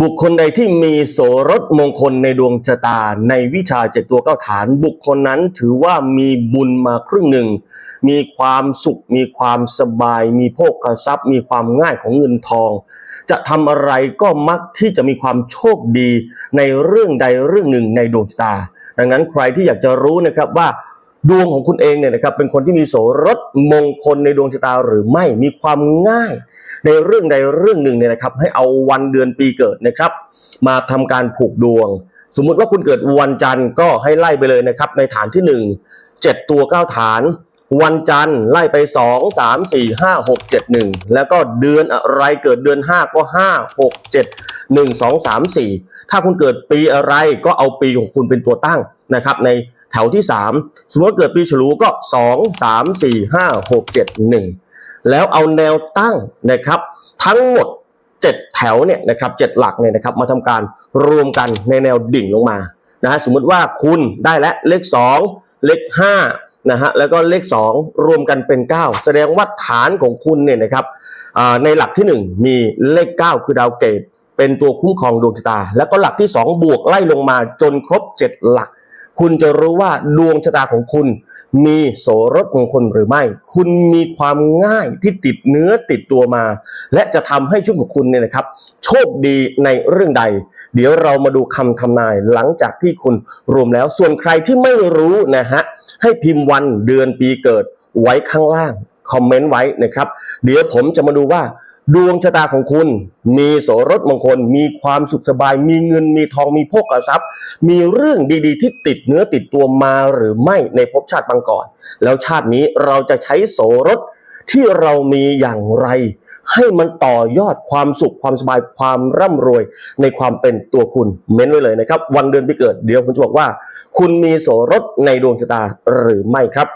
บุคคลใดที่มีโสรถมงคลในดวงชะตาในวิชาเจ็ดตัวเก้าฐาน บุคคลนั้นถือว่ามีบุญมาครึ่งหนึ่ง มีความสุข มีความสบาย มีโภคทรัพย์ มีความง่ายของเงินทอง จะทำอะไรก็มักที่จะมีความโชคดีในเรื่องใดเรื่องหนึ่งในดวงชะตา ดังนั้นใครที่อยากจะรู้นะครับว่า ดวงของคุณเองเนี่ยนะครับเป็นคนที่มีโสรถมงคลในดวงชะตาหรือไม่มีความง่าย ในเรื่องใดเรื่องหนึ่งเนี่ยนะครับ ให้เอาวันเดือนปีเกิดนะครับ มาทำการผูกดวง สมมุติว่าคุณเกิดวันจันทร์ก็ให้ไล่ไปเลยนะครับ ในฐานที่หนึ่งเจ็ดตัวเก้าฐาน วันจันทร์ไล่ไปสองสามสี่ห้าหกเจ็ดหนึ่งแล้วก็เดือนอะไรเกิดเดือนห้าก็ห้าหกเจ็ดหนึ่งสองสามสี่ถ้าคุณเกิดปีอะไรก็เอาปีของคุณเป็นตัวตั้งนะครับใน แถวที่สามสมมติเกิดปีฉลูก็สองสามสี่ห้าหกเจ็ดหนึ่งแล้วเอาแนวตั้งนะครับ ทั้งหมด 7 แถวเนี่ยนะครับเจ็ดหลักเนี่ยนะครับมาทำการรวมกันในแนวดิ่งลงมานะฮะสมมติว่าคุณได้และเลข 2 เลข5นะฮะแล้วก็เลข 2 รวมกันเป็น 9 แสดงว่าฐานของคุณเนี่ยนะครับในหลักที่ 1 มีเลข 9 คือดาวเกตเป็นตัวคุ้มครองดวงชะตา แล้วก็หลักที่ 2 บวกไล่ลงมาจนครบ 7 หลัก คุณจะรู้ว่าดวงชะตาของคุณ มีโสรถมงคลหรือไม่ คุณมีความง่ายที่ติดเนื้อติดตัวมา และจะทำให้ชีวิตของคุณเนี่ยนะครับ โชคดีในเรื่องใด เดี๋ยวเรามาดูคำทำนายหลังจากที่คุณรวมแล้ว ส่วนใครที่ไม่รู้นะฮะให้พิมพ์วันเดือนปีเกิดไว้ข้างล่างคอมเมนต์ไว้นะครับ เดี๋ยวผมจะมาดูว่า ดวงชะตาของคุณ มีโสรถมงคล มีความสุขสบาย มีเงินมีทองมีโภคทรัพย์ มีเรื่องดีๆ ที่ติดเนื้อติดตัวมาหรือไม่ในภพชาติบางก่อน แล้วชาตินี้เราจะใช้โสรถที่เรามีอย่างไร ให้มันต่อยอดความสุขความสบายความร่ำรวยในความเป็นตัวคุณเม้นไว้เลยนะครับ วันเดือนปีเกิดเดี๋ยวผมจะบอกว่า คุณมีโสรถในดวงชะตาหรือไม่ครับ